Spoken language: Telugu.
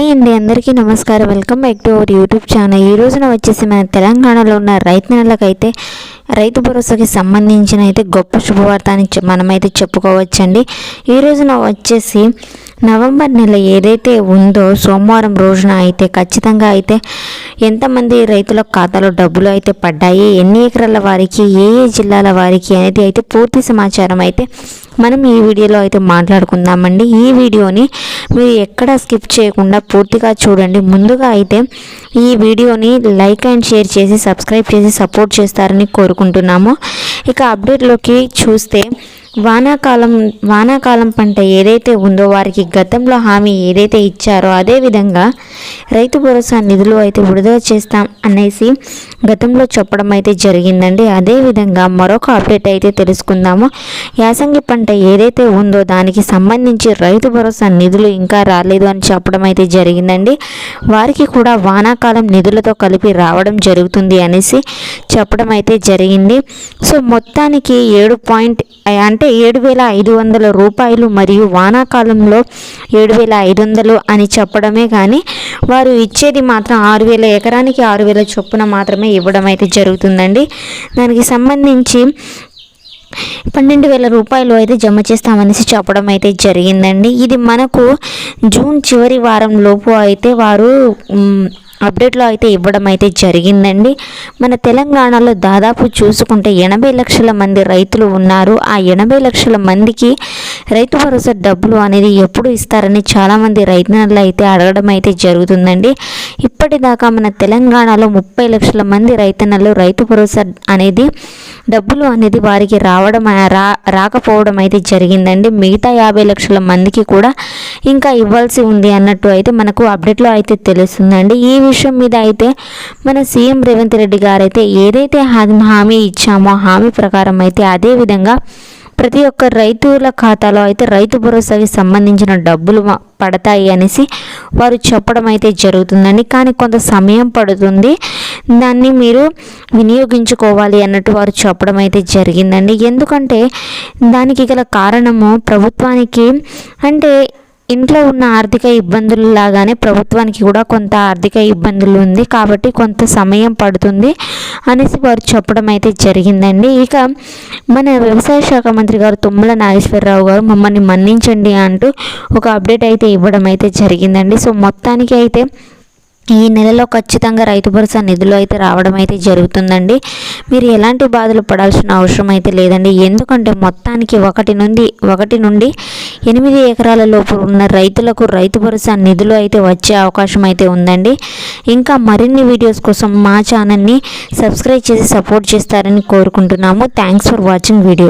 హాయ్ అండి అందరికీ నమస్కారం. Welcome back to our YouTube channel. ఈ రోజున వచ్చేసి మన తెలంగాణలో ఉన్న రైతు నెలకైతే రైతు భరోసాకి సంబంధించిన అయితే గొప్ప శుభవార్త అని మనమైతే చెప్పుకోవచ్చండి. ఈ రోజున వచ్చేసి నవంబర్ నెల ఏదైతే ఉందో సోమవారం రోజున అయితే ఖచ్చితంగా అయితే ఎంతమంది రైతుల ఖాతాలో డబ్బులు అయితే పడ్డాయి ఎన్ని ఎకరాల వారికి ఏ ఏ జిల్లాల వారికి అనేది అయితే పూర్తి సమాచారం అయితే మనం ఈ వీడియోలో అయితే మాట్లాడుకుందామండి. ఈ వీడియోని మీరు ఎక్కడ స్కిప్ చేయకుండా పూర్తిగా చూడండి. ముందుగా అయితే ఈ వీడియోని లైక్ అండ్ షేర్ చేసి సబ్స్క్రైబ్ చేసి సపోర్ట్ చేస్తారని కోరుకుంటున్నాము. ఇక అప్డేట్లోకి చూస్తే వానాకాలం వానాకాలం పంట ఏదైతే ఉందో వారికి గతంలో హామీ ఏదైతే ఇచ్చారో అదే విధంగా రైతు భరోసా నిధులు అయితే విడుదల చేస్తాం అనేసి గతంలో చెప్పడం అయితే జరిగిందండి. అదే విధంగా మరొక అప్డేట్ అయితే తెలుసుకుందాము. యాసంగి పంట ఏదైతే ఉందో దానికి సంబంధించి రైతు భరోసా నిధులు ఇంకా రాలేదు అని చెప్పడం అయితే జరిగిందండి. వారికి కూడా వానాకాలం నిధులతో కలిపి రావడం జరుగుతుంది అనేసి చెప్పడం అయితే జరిగింది. సో మొత్తానికి ఏడు పాయింట్ అంటే ఏడు వేల ఐదు వందల రూపాయలు మరియు వానాకాలంలో ఏడు వేల ఐదు వందలు అని చెప్పడమే కానీ వారు ఇచ్చేది మాత్రం ఆరు వేల ఎకరానికి ఆరు వేల చొప్పున మాత్రమే ఇవ్వడం అయితే జరుగుతుందండి. దానికి సంబంధించి పన్నెండు వేల రూపాయలు అయితే జమ చేస్తామనేసి చెప్పడం అయితే జరిగిందండి. ఇది మనకు జూన్ చివరి వారం లోపు అయితే వారు అప్డేట్లో అయితే ఇవ్వడం అయితే జరిగిందండి. మన తెలంగాణలో దాదాపు చూసుకుంటే ఎనభై లక్షల మంది రైతులు ఉన్నారు. ఆ ఎనభై లక్షల మందికి రైతు భరోసా డబ్బులు అనేది ఎప్పుడు ఇస్తారని చాలామంది రైతులు అయితే అడగడం అయితే జరుగుతుందండి. ఇప్పటిదాకా మన తెలంగాణలో ముప్పై లక్షల మంది రైతన్నలు రైతు భరోసా అనేది డబ్బులు అనేది వారికి రావడం రా రాకపోవడం అయితే జరిగిందండి. మిగతా యాభై లక్షల మందికి కూడా ఇంకా ఇవ్వాల్సి ఉంది అన్నట్టు అయితే మనకు అప్డేట్లో అయితే తెలుస్తుందండి. ఈ విషయం మీద అయితే మన సీఎం రేవంత్ రెడ్డి గారు అయితే ఏదైతే హామీ హామీ ఇచ్చామో హామీ ప్రకారం అయితే అదే విధంగా ప్రతి ఒక్క రైతుల ఖాతాలో అయితే రైతు భరోసాకి సంబంధించిన డబ్బులు పడతాయి అనేసి వారు చెప్పడం అయితే జరుగుతుందండి. కానీ కొంత సమయం పడుతుంది. దాన్ని మీరు వినియోగించుకోవాలి అన్నట్టు వారు చెప్పడం అయితే జరిగిందండి. ఎందుకంటే దానికి గల కారణము ప్రభుత్వానికి అంటే ఇంట్లో ఉన్న ఆర్థిక ఇబ్బందులు లాగానే ప్రభుత్వానికి కూడా కొంత ఆర్థిక ఇబ్బందులు ఉంది. కాబట్టి కొంత సమయం పడుతుంది అనేసి వారు చెప్పడం అయితే జరిగిందండి. ఇక మన వ్యవసాయ శాఖ మంత్రి గారు తుమ్మల నాగేశ్వరరావు గారు మమ్మల్ని మన్నించండి అంటూ ఒక అప్డేట్ అయితే ఇవ్వడం అయితే జరిగిందండి. సో మొత్తానికి అయితే ఈ నెలలో ఖచ్చితంగా రైతు భరోసా నిధులు అయితే రావడం అయితే జరుగుతుందండి. మీరు ఎలాంటి బాధలు పడాల్సిన అవసరం అయితే లేదండి. ఎందుకంటే మొత్తానికి ఒకటి నుండి ఒకటి నుండి ఎనిమిది ఎకరాల లోపు ఉన్న రైతులకు రైతు భరోసా నిధులు అయితే వచ్చే అవకాశం అయితే ఉందండి. ఇంకా మరిన్ని వీడియోస్ కోసం మా ఛానల్ని సబ్స్క్రైబ్ చేసి సపోర్ట్ చేస్తారని కోరుకుంటున్నాము. Thanks for watching video